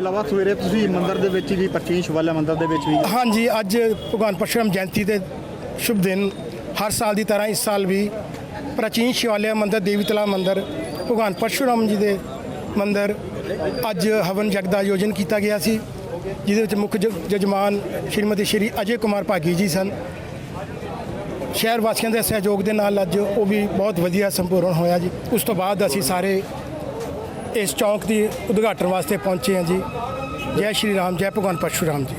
ਇਲਾਵਾ ਸਵੇਰੇ ਤੁਸੀਂ ਮੰਦਿਰ ਦੇ ਵਿੱਚ ਵੀ ਪ੍ਰਾਚੀਨ ਸ਼ਿਵਾਲਿਆ ਮੰਦਿਰ ਦੇ ਵਿੱਚ ਵੀ। ਹਾਂਜੀ, ਅੱਜ ਭਗਵਾਨ ਪਰਸ਼ੁਰਾਮ ਜਯੰਤੀ ਦੇ ਸ਼ੁਭ ਦਿਨ। ਹਰ ਸਾਲ ਦੀ ਤਰ੍ਹਾਂ ਇਸ ਸਾਲ ਵੀ ਪ੍ਰਾਚੀਨ ਸ਼ਿਵਾਲਿਆ ਮੰਦਿਰ, ਦੇਵੀ ਤਲਾ ਮੰਦਿਰ, ਭਗਵਾਨ ਪਰਸ਼ੁਰਾਮ ਜੀ ਦੇ ਮੰਦਿਰ ਅੱਜ ਹਵਨ ਜਗ ਦਾ ਆਯੋਜਨ ਕੀਤਾ ਗਿਆ ਸੀ, ਜਿਹਦੇ ਵਿੱਚ ਮੁੱਖ ਜ- ਜਜਮਾਨ ਸ਼੍ਰੀਮਤੀ ਸ਼੍ਰੀ ਅਜੇ ਕੁਮਾਰ ਭਾਗੀ ਜੀ ਸਨ। ਸ਼ਹਿਰ ਵਾਸੀਆਂ ਦੇ ਸਹਿਯੋਗ ਦੇ ਨਾਲ ਅੱਜ ਉਹ ਵੀ ਬਹੁਤ ਵਧੀਆ ਸੰਪੂਰਨ ਹੋਇਆ ਜੀ। ਉਸ ਤੋਂ ਬਾਅਦ ਅਸੀਂ ਸਾਰੇ ਇਸ ਚੌਂਕ ਦੀ ਉਦਘਾਟਨ ਵਾਸਤੇ ਪਹੁੰਚੇ ਹਾਂ ਜੀ। ਜੈ ਸ਼੍ਰੀ ਰਾਮ, ਜੈ ਭਗਵਾਨ ਪਰਸ਼ੂਰਾਮ ਜੀ।